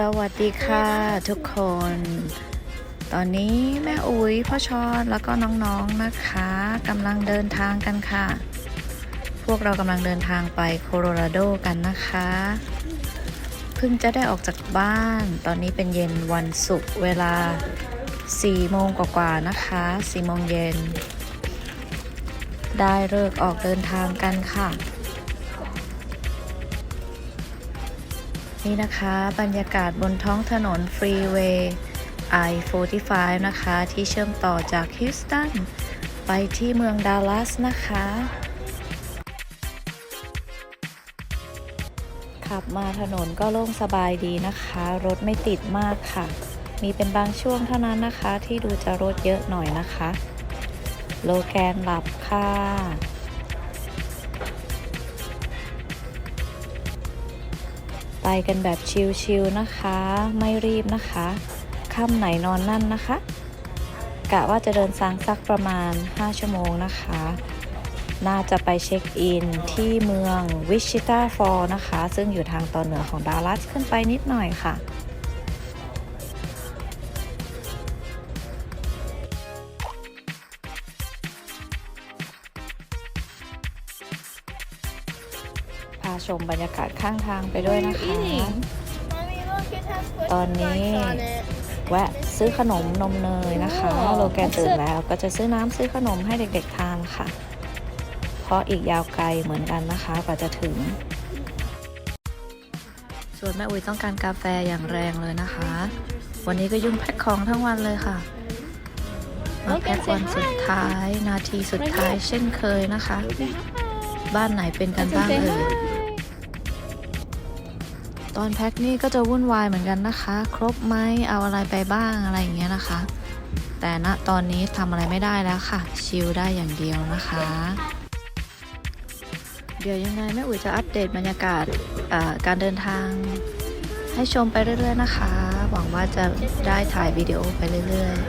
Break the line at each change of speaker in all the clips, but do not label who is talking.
สวัสดีค่ะทุกคน ตอนนี้แม่อุ๋ยพ่อชอนแล้วก็น้องๆนะคะกำลังเดินทางกันค่ะ พวกเรากำลังเดินทางไปโคโลราโดกันนะคะ เพิ่งจะได้ออกจากบ้าน ตอนนี้เป็นเย็นวันศุกร์เวลา 4 โมงกว่าๆนะคะ 4 โมงเย็น ได้เลิกออกเดินทางกันค่ะ นี่นะคะ บรรยากาศบนท้องถนนฟรีเวย์ I-45 นะคะ ที่เชื่อมต่อจากฮิวสตันไปที่เมืองดัลลัสนะคะ ขับมาถนนก็โล่งสบายดีนะคะ รถไม่ติดมากค่ะ มีเป็นบางช่วงเท่านั้นนะคะ ที่ดูจะรถเยอะหน่อยนะคะ โลแกนหลับค่ะ ไปกันแบบชิลๆนะคะ ไม่รีบนะคะค่ำไหนนอนนั่นนะคะ กะว่าจะเดินทางสักประมาณ 5 ชั่วโมงนะคะ น่าจะไปเช็คอินที่เมืองวิชิตาฟอร์นะคะ ซึ่งอยู่ทางตอนเหนือของดัลลัสขึ้นไปนิดหน่อยค่ะาชมบรรยากาศข้างทางไปด้วยนะคะ
Mommy, look, it has foot
ตอนนี้
marks on it.
แวะซื้อขนมนมเนยนะคะ โลแกนตื่นแล้วก็จะซื้อน้ำซื้อขนมให้เด็กๆทานค่ะ เพราะอีกยาวไกลเหมือนกันนะคะกว่าจะถึง ส่วนแม่อุ๋ยต้องการกาแฟอย่างแรงเลยนะคะ วันนี้ก็ยุ่งแพ็คของทั้งวันเลยค่ะ มาแพ็ควันสุดท้าย นาทีสุดท้ายเช่นเคยนะคะ บ้านไหนเป็นกันบ้างเอ่ย ตอนแพ็คนี่ก็จะวุ่นวายเหมือนกันนะคะ ครบไหมเอาอะไรไปบ้างอะไรอย่างเงี้ยนะคะ แต่ณตอนนี้ทำอะไรไม่ได้แล้วค่ะ ชิลได้อย่างเดียวนะคะ เดี๋ยวยังไงแม่อุ๋ยจะอัปเดตบรรยากาศการเดินทาง ให้ชมไปเรื่อย ๆ นะคะ หวังว่าจะได้ถ่ายวิดีโอไปเรื่อย ๆ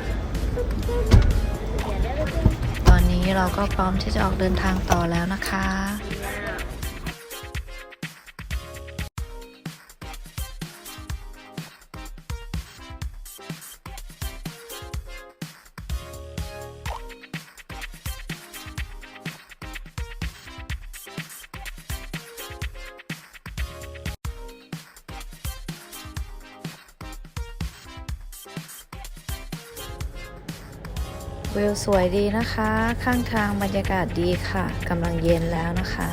ตอนนี้เราก็พร้อมที่จะออกเดินทางต่อแล้วนะคะ วิวสวยดีนะคะ ข้างทางบรรยากาศดีค่ะกำลังเย็นแล้วนะคะ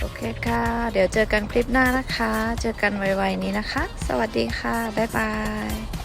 โอเคค่ะ เดี๋ยวเจอกันคลิปหน้านะคะ เจอกันไวๆนี้นะคะ สวัสดีค่ะ บ๊ายบาย